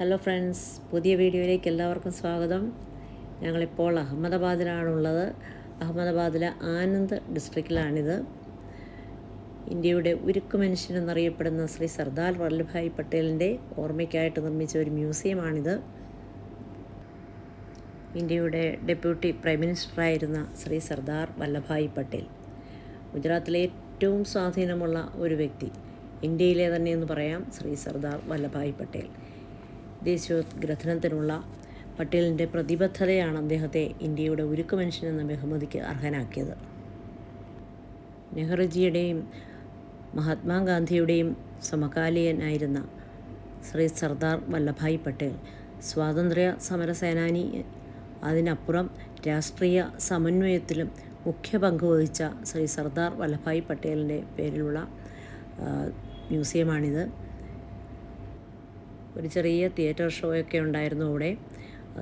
Hello friends പുതിയ വീഡിയോയിലേക്ക് എല്ലാവർക്കും സ്വാഗതം. ഞങ്ങളിപ്പോൾ അഹമ്മദാബാദിലാണുള്ളത്. അഹമ്മദാബാദിലെ ആനന്ദ് ഡിസ്ട്രിക്റ്റിലാണിത്. ഇന്ത്യയുടെ ഉരുക്ക് മനുഷ്യൻ എന്നറിയപ്പെടുന്ന ശ്രീ സർദാർ വല്ലഭായ് പട്ടേലിന്റെ ഓർമ്മയ്ക്കായിട്ട് നിർമ്മിച്ച ഒരു മ്യൂസിയമാണിത്. ഇന്ത്യയുടെ ഡെപ്യൂട്ടി പ്രൈം മിനിസ്റ്ററായിരുന്ന ശ്രീ സർദാർ വല്ലഭായ് പട്ടേൽ. ഗുജറാത്തിലെ ഏറ്റവും സ്വാധീനമുള്ള ഒരു വ്യക്തി. ഇന്ത്യയിലെ തന്നെ എന്ന് പറയാം ശ്രീ സർദാർ വല്ലഭായ് പട്ടേൽ. ദേശീയോദ്ഗ്രഥനത്തിനുള്ള പട്ടേലിന്റെ പ്രതിബദ്ധതയാണ് അദ്ദേഹത്തെ ഇന്ത്യയുടെ ഉരുക്കു മനുഷ്യൻ എന്ന ബഹുമതിക്ക് അർഹനാക്കിയത്. നെഹ്റുജിയുടെയും മഹാത്മാഗാന്ധിയുടെയും സമകാലീനായിരുന്ന ശ്രീ സർദാർ വല്ലഭായ് പട്ടേൽ സ്വാതന്ത്ര്യ സമരസേനാനി അതിനപ്പുറം രാഷ്ട്രീയ സമന്വയത്തിലും മുഖ്യ പങ്ക് വഹിച്ച ശ്രീ സർദാർ വല്ലഭായ് പട്ടേലിന്റെ പേരിലുള്ള മ്യൂസിയമാണിത്. ഒരു ചെറിയ തിയേറ്റർ ഷോയൊക്കെ ഉണ്ടായിരുന്നു അവിടെ.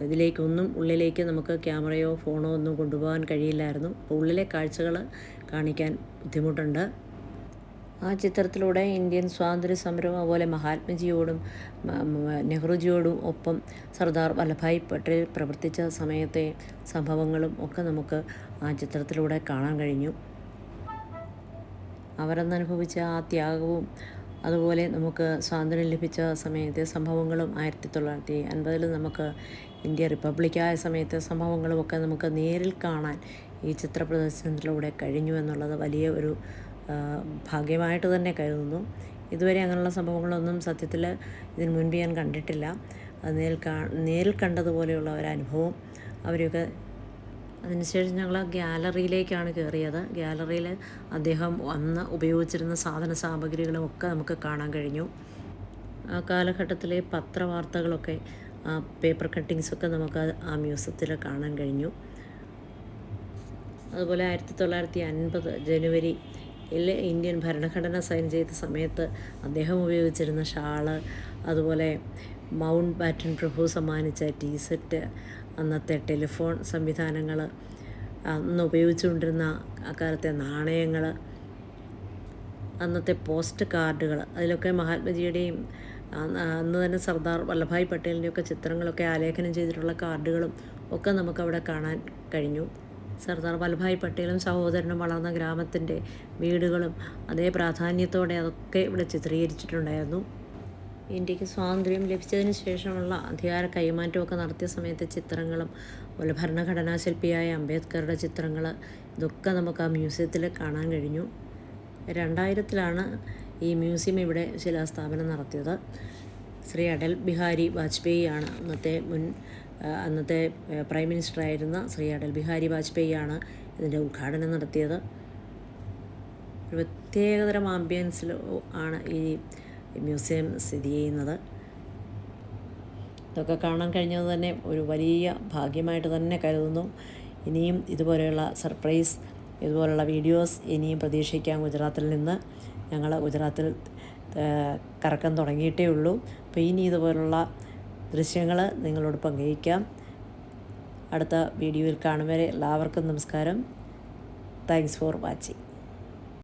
ഇതിലേക്കൊന്നും ഉള്ളിലേക്ക് നമുക്ക് ക്യാമറയോ ഫോണോ ഒന്നും കൊണ്ടുപോകാൻ കഴിയില്ലായിരുന്നു. അപ്പോൾ ഉള്ളിലെ കാഴ്ചകൾ കാണിക്കാൻ ബുദ്ധിമുട്ടുണ്ട്. ആ ചിത്രത്തിലൂടെ ഇന്ത്യൻ സ്വാതന്ത്ര്യ സമരവും അതുപോലെ മഹാത്മജിയോടും നെഹ്റുജിയോടും ഒപ്പം സർദാർ വല്ലഭായ് പട്ടേൽ പ്രവർത്തിച്ച സമയത്തെ സംഭവങ്ങളും ഒക്കെ നമുക്ക് ആ ചിത്രത്തിലൂടെ കാണാൻ കഴിഞ്ഞു. അവരന്നനുഭവിച്ച ആ ത്യാഗവും അതുപോലെ നമുക്ക് സ്വാതന്ത്ര്യം ലഭിച്ച സമയത്തെ സംഭവങ്ങളും ആയിരത്തി തൊള്ളായിരത്തി അൻപതിൽ നമുക്ക് ഇന്ത്യ റിപ്പബ്ലിക്കായ സമയത്തെ സംഭവങ്ങളും ഒക്കെ നമുക്ക് നേരിൽ കാണാൻ ഈ ചിത്ര പ്രദർശനത്തിലൂടെ കഴിഞ്ഞു എന്നുള്ളത് വലിയ ഒരു ഭാഗ്യമായിട്ട് തന്നെ കരുതുന്നു. ഇതുവരെ അങ്ങനെയുള്ള സംഭവങ്ങളൊന്നും സത്യത്തിൽ ഇതിന് മുൻപ് ഞാൻ കണ്ടിട്ടില്ല. നേരിൽ കാ നേരിൽ കണ്ടതുപോലെയുള്ള ഒരനുഭവം അവരൊക്കെ അതിനുശേഷം ഞങ്ങൾ ഗ്യാലറിയിലേക്കാണ് കയറിയത്. ഗ്യാലറിയിൽ അദ്ദേഹം അന്ന് ഉപയോഗിച്ചിരുന്ന സാധന സാമഗ്രികളും ഒക്കെ നമുക്ക് കാണാൻ കഴിഞ്ഞു. ആ കാലഘട്ടത്തിലെ പത്രവാർത്തകളൊക്കെ പേപ്പർ കട്ടിങ്സൊക്കെ നമുക്ക് ആ മ്യൂസിയത്തിൽ കാണാൻ കഴിഞ്ഞു. അതുപോലെ ആയിരത്തി തൊള്ളായിരത്തി അൻപത് ജനുവരി ഇന്ത്യൻ ഭരണഘടന സൈൻ ചെയ്ത സമയത്ത് അദ്ദേഹം ഉപയോഗിച്ചിരുന്ന ഷാൾ അതുപോലെ മൗണ്ട് ബാറ്റൺ പ്രഭു സമ്മാനിച്ച ടീ സെറ്റ് അന്നത്തെ ടെലിഫോൺ സംവിധാനങ്ങൾ അന്ന് ഉപയോഗിച്ചുകൊണ്ടിരുന്ന അക്കാലത്തെ നാണയങ്ങൾ അന്നത്തെ പോസ്റ്റ് കാർഡുകൾ അതിലൊക്കെ മഹാത്മജിയുടെയും അന്ന് തന്നെ സർദാർ വല്ലഭായ് പട്ടേലിന്റെയൊക്കെ ചിത്രങ്ങളൊക്കെ ആലേഖനം ചെയ്തിട്ടുള്ള കാർഡുകളും ഒക്കെ നമുക്കവിടെ കാണാൻ കഴിഞ്ഞു. സർദാർ വല്ലഭായ് പട്ടേലും സഹോദരനും വളർന്ന ഗ്രാമത്തിന്റെ വീടുകളും അതേ പ്രാധാന്യത്തോടെ അതൊക്കെ ഇവിടെ ചിത്രീകരിച്ചിട്ടുണ്ടായിരുന്നു. ഇന്ത്യയ്ക്ക് സ്വാതന്ത്ര്യം ലഭിച്ചതിന് ശേഷമുള്ള അധികാര കൈമാറ്റമൊക്കെ നടത്തിയ സമയത്തെ ചിത്രങ്ങളും അതുപോലെ ഭരണഘടനാ ശില്പിയായ അംബേദ്കറുടെ ചിത്രങ്ങൾ ഇതൊക്കെ നമുക്ക് ആ മ്യൂസിയത്തിൽ കാണാൻ കഴിഞ്ഞു. രണ്ടായിരത്തിലാണ് ഈ മ്യൂസിയം ഇവിടെ ശിലാസ്ഥാപനം നടത്തിയത്. ശ്രീ അടൽ ബിഹാരി വാജ്പേയി ആണ് അന്നത്തെ മുൻ അന്നത്തെ പ്രൈം മിനിസ്റ്റർ ആയിരുന്ന ശ്രീ അടൽ ബിഹാരി വാജ്പേയി ആണ് ഇതിന്റെ ഉദ്ഘാടനം നടത്തിയത്. ഒരു പ്രത്യേകതരം ആംബിയൻസിൽ ആണ് ഈ മ്യൂസിയം സ്ഥിതി ചെയ്യുന്നത്. ഇതൊക്കെ കാണാൻ കഴിഞ്ഞത് തന്നെ ഒരു വലിയ ഭാഗ്യമായിട്ട് തന്നെ കരുതുന്നു. ഇനിയും ഇതുപോലെയുള്ള സർപ്രൈസ് ഇതുപോലുള്ള വീഡിയോസ് ഇനിയും പ്രതീക്ഷിക്കാം ഗുജറാത്തിൽ നിന്ന്. ഞങ്ങൾ ഗുജറാത്തിൽ കറക്കം തുടങ്ങിയിട്ടേ ഉള്ളൂ. അപ്പോൾ ഇനി ഇതുപോലുള്ള ദൃശ്യങ്ങൾ നിങ്ങളോട് പങ്കുവയ്ക്കാം. അടുത്ത വീഡിയോയിൽ കാണും വരെ എല്ലാവർക്കും നമസ്കാരം. Thanks for watching